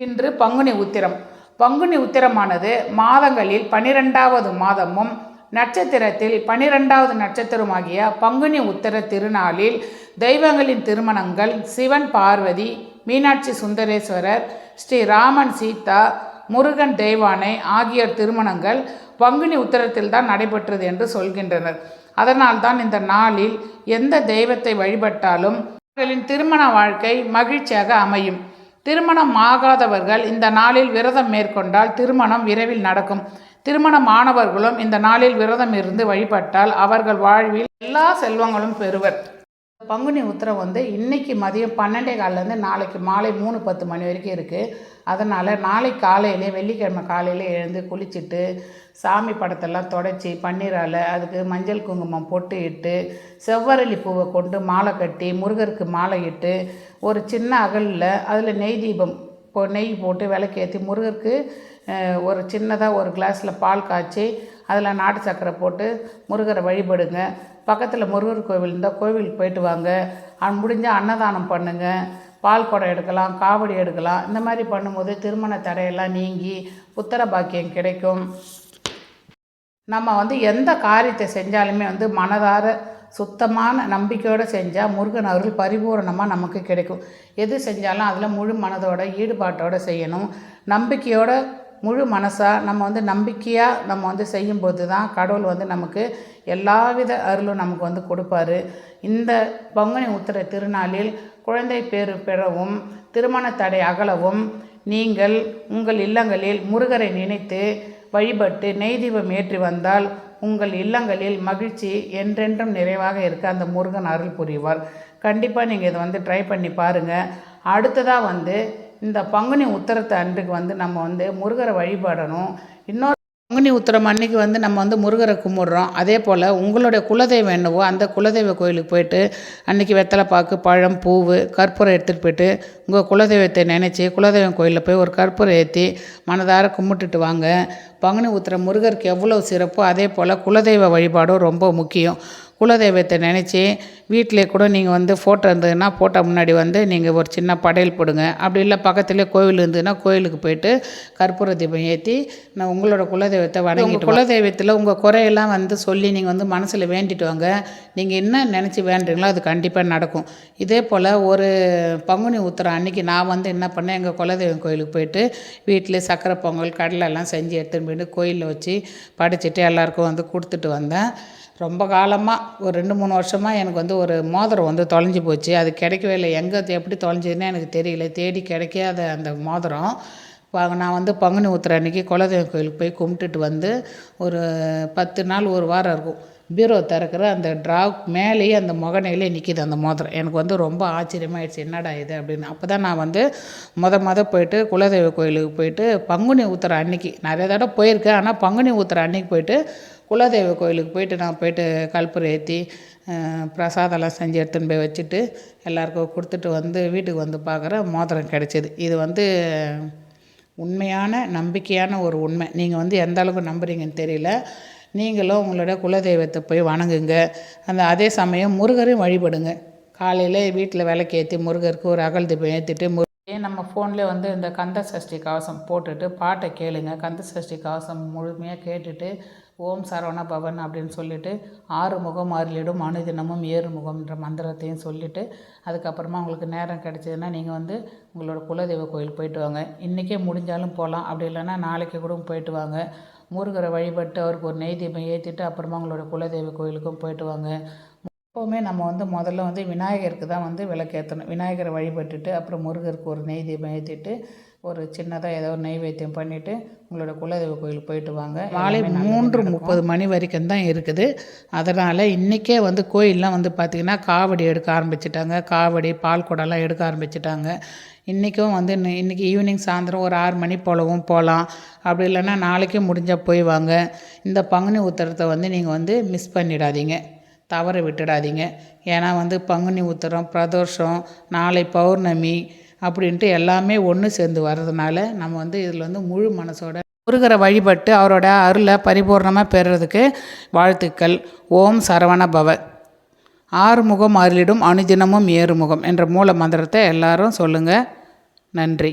இன்று பங்குனி உத்திரம். பங்குனி உத்திரமானது மாதங்களில் பனிரெண்டாவது மாதமும் நட்சத்திரத்தில் பனிரெண்டாவது நட்சத்திரமாகிய பங்குனி உத்திர திருநாளில் தெய்வங்களின் திருமணங்கள் சிவன் பார்வதி மீனாட்சி சுந்தரேஸ்வரர் ஸ்ரீ ராமன் சீதா முருகன் தெய்வானை ஆகியோர் திருமணங்கள் பங்குனி உத்திரத்தில் தான் நடைபெற்றது என்று சொல்கின்றனர். அதனால்தான் இந்த நாளில் எந்த தெய்வத்தை வழிபட்டாலும் அவர்களின் திருமண வாழ்க்கை மகிழ்ச்சியாக அமையும். திருமணம் ஆகாதவர்கள் இந்த நாளில் விரதம் மேற்கொண்டால் திருமணம் விரைவில் நடக்கும். திருமணம் ஆனவர்களும் இந்த நாளில் விரதம் இருந்து வழிபட்டால் அவர்கள் வாழ்வில் எல்லா செல்வங்களும் பெறுவர். பங்குனி உத்திரம் வந்து இன்னைக்கு மதியம் பன்னெண்டே காலிலேருந்து நாளைக்கு மாலை மூணு பத்து மணி வரைக்கும் இருக்குது அதனால் நாளை காலையிலே வெள்ளிக்கிழமை காலையில் எழுந்து குளிச்சுட்டு சாமி படத்தெல்லாம் தொடச்சி பன்னீரால் அதுக்கு மஞ்சள் குங்குமம் பொட்டு இட்டு செவ்வரளி பூவை கொண்டு மாலை கட்டி முருகருக்கு மாலை இட்டு ஒரு சின்ன அகலில் அதில் நெய் தீபம் நெய் போட்டு விளக்கேற்றி முருகருக்கு ஒரு சின்னதாக ஒரு கிளாஸில் பால் காய்ச்சி அதில் நாட்டு சக்கரை போட்டு முருகரை வழிபடுங்க. பக்கத்தில் முருகர் கோவில் இருந்தால் கோவிலுக்கு போயிட்டு வாங்க. அன் முடிஞ்சால் அன்னதானம் பண்ணுங்க. பால் குடம் எடுக்கலாம் காவடி எடுக்கலாம். இந்த மாதிரி பண்ணும்போது திருமண தடையெல்லாம் நீங்கி புத்திர பாக்கியம் கிடைக்கும். நம்ம வந்து எந்த காரியத்தை செஞ்சாலுமே வந்து மனதார சுத்தமான நம்பிக்கையோடு செஞ்சால் முருகன் அருள் பரிபூரணமாக நமக்கு கிடைக்கும். எது செஞ்சாலும் அதில் முழு மனதோட ஈடுபாட்டோடு செய்யணும். நம்பிக்கையோட முழு மனசாக நம்ம வந்து நம்பிக்கையாக நம்ம வந்து செய்யும்போது தான் கடவுள் வந்து நமக்கு எல்லாவித அருளும் நமக்கு வந்து கொடுப்பாரு. இந்த பங்குனி உத்திர திருநாளில் குழந்தை பேறு பெறவும் திருமண தடை அகலவும் நீங்கள் உங்கள் இல்லங்களில் முருகரை நினைத்து வழிபட்டு நெய் தீபம் ஏற்றி வந்தால் உங்கள் இல்லங்களில் மகிழ்ச்சி என்றென்றும் நிறைவாக இருக்க அந்த முருகன் அருள் புரிவார். கண்டிப்பாக நீங்கள் இதை வந்து ட்ரை பண்ணி பாருங்கள் அடுத்ததாக வந்து இந்த பங்குனி உத்தரத்தை அன்றைக்கு வந்து நம்ம வந்து முருகரை வழிபடணும். இன்னொரு பங்குனி உத்தரம் அன்னைக்கு வந்து நம்ம வந்து முருகரை கும்பிட்றோம். அதே போல் உங்களுடைய குலதெய்வம் என்னவோ அந்த குலதெய்வ கோயிலுக்கு போயிட்டு அன்றைக்கி வெத்தலை பாக்கு பழம் பூவு கற்பூரம் எடுத்துகிட்டு போயிட்டு உங்கள் குலதெய்வத்தை நினச்சி குலதெய்வம் கோயிலில் போய் ஒரு கற்பூரம் ஏற்றி மனதார கும்பிட்டுட்டு வாங்க. பங்குனி உத்திரம் முருகருக்கு எவ்வளோ சிறப்போ அதே போல் குலதெய்வ வழிபாடும் ரொம்ப முக்கியம். குலதெய்வத்தை நினச்சி வீட்டிலே கூட நீங்கள் வந்து ஃபோட்டோ இருந்ததுன்னா ஃபோட்டோ முன்னாடி வந்து நீங்கள் ஒரு சின்ன படையல் போடுங்க. அப்படி இல்லை பக்கத்துலேயே கோவில் இருந்ததுன்னா கோயிலுக்கு போயிட்டு கற்பூர தீபம் ஏற்றி நான் உங்களோட குலதெய்வத்தை வணங்கிட்டு குலதெய்வத்தில் உங்கள் குறையெல்லாம் வந்து சொல்லி நீங்கள் வந்து மனசில் வேண்டிட்டு வாங்க. நீங்கள் என்ன நினச்சி வேண்டுறீங்களோ அது கண்டிப்பாக நடக்கும். இதே போல் ஒரு பங்குனி உத்திரம் அன்றைக்கி நான் வந்து என்ன பண்ணேன்? எங்கள் குலதெய்வம் கோயிலுக்கு போயிட்டு வீட்டிலே சக்கரை பொங்கல் கடலை எல்லாம் செஞ்சு எடுத்துன்னு போயிட்டு கோயிலில் வச்சு படைச்சிட்டு எல்லாருக்கும் வந்து கொடுத்துட்டு வந்தேன். ரொம்ப காலமாக ஒரு ரெண்டு மூணு வருஷமாக எனக்கு வந்து ஒரு மோதிரம் வந்து தொலைஞ்சு போச்சு. அது கிடைக்கவே இல்லை. எங்கே அது எப்படி தொலைஞ்சதுன்னே எனக்கு தெரியல. தேடி கிடைக்காத அந்த மோதிரம். நான் வந்து பங்குனி ஊத்துற அன்னைக்கு குலதெய்வம் கோயிலுக்கு போய் கும்பிட்டுட்டு வந்து ஒரு பத்து நாள் ஒரு வாரம் இருக்கும். பீரோ திறக்கிற அந்த ட்ரா மேலேயே அந்த முகனையிலே நிற்கிது அந்த மோதிரம். எனக்கு வந்து ரொம்ப ஆச்சரியமாயிடுச்சு. என்னடா இது அப்படின்னு. அப்போ தான் நான் வந்து மொத மொதல் போயிட்டு குலதெய்வ கோயிலுக்கு போயிட்டு பங்குனி ஊத்துற அன்னைக்கு. நிறைய தடவை போயிருக்கேன். ஆனால் பங்குனி ஊத்துற அன்னைக்கு போயிட்டு குலதெய்வ கோயிலுக்கு போயிட்டு நான் போயிட்டு கற்பூரம் ஏற்றி பிரசாதம்லாம் செஞ்சு எடுத்துன்னு போய் வச்சுட்டு எல்லாருக்கும் கொடுத்துட்டு வந்து வீட்டுக்கு வந்து பார்க்குற மோதிரம் கிடச்சிது. இது வந்து உண்மையான நம்பிக்கையான ஒரு உண்மை. நீங்கள் வந்து எந்த அளவுக்கு நம்புறீங்கன்னு தெரியல. நீங்களும் உங்களோட குலதெய்வத்தை போய் வணங்குங்க. அந்த அதே சமயம் முருகரையும் வழிபடுங்க. காலையில் வீட்டில் விளக்கேற்றி முருகருக்கு ஒரு அகல் தீபம் ஏற்றிட்டு முரு ஏன் நம்ம ஃபோன்லேயே வந்து இந்த கந்த சஷ்டி கவசம் போட்டுட்டு பாட்டை கேளுங்க. கந்த சஷ்டி கவசம் முழுமையாக கேட்டுட்டு ஓம் சரவண பவன் அப்படின்னு சொல்லிட்டு ஆறு முகம் அருளிடும் அணுதினமும் ஏறு முகம்ன்ற மந்திரத்தையும் சொல்லிட்டு அதுக்கப்புறமா உங்களுக்கு நேரம் கிடச்சதுன்னா நீங்கள் வந்து உங்களோட குலதெய்வ கோயில் போயிட்டு வாங்க. இன்றைக்கே முடிஞ்சாலும் போகலாம் அப்படி இல்லைன்னா நாளைக்கு கூட போயிட்டு வாங்க. முருகரை வழிபட்டு அவருக்கு ஒரு நெய் தீபம் ஏற்றிட்டு அப்புறமா உங்களோட குலதெய்வ கோயிலுக்கும் போயிட்டு வாங்க. எப்போவுமே நம்ம வந்து முதல்ல வந்து விநாயகருக்கு தான் வந்து விளக்கேற்றணும் விநாயகரை வழிபட்டுட்டு அப்புறம் முருகருக்கு ஒரு நெய் தீபம் ஏற்றிட்டு ஒரு சின்னதாக ஏதோ ஒரு நெய்வேத்தியம் பண்ணிவிட்டு உங்களோட குலதெய்வ கோயிலுக்கு போயிட்டு வாங்க. மாலை மூன்று முப்பது மணி வரைக்கும் தான் இருக்குது. அதனால் இன்றைக்கே வந்து கோயிலெலாம் வந்து பார்த்திங்கன்னா காவடி எடுக்க ஆரம்பிச்சிட்டாங்க. காவடி பால் குடம்லாம் எடுக்க ஆரம்பிச்சிட்டாங்க. இன்றைக்கும் வந்து இன்னைக்கு ஈவினிங் சாயந்தரம் ஒரு ஆறு மணி போலவும் போகலாம். அப்படி இல்லைன்னா நாளைக்கும் முடிஞ்சால் போய் வாங்க. இந்த பங்குனி உத்திரத்தை வந்து நீங்கள் வந்து மிஸ் பண்ணிடாதீங்க. தவற விட்டுடாதீங்க. ஏன்னா வந்து பங்குனி உத்திரம் பிரதோஷம் நாளை பௌர்ணமி அப்படின்ட்டு எல்லாமே ஒன்று சேர்ந்து வர்றதுனால நம்ம வந்து இதில் வந்து முழு மனசோட முருகரை வழிபட்டு அவரோட அருளை பரிபூர்ணமாக பெறுறதுக்கு வாழ்த்துக்கள். ஓம் சரவண பவ ஆறுமுகம் அருளிடும் அனுதினமும் ஏறுமுகம் என்ற மூல மந்திரத்தை எல்லாரும் சொல்லுங்கள் நன்றி.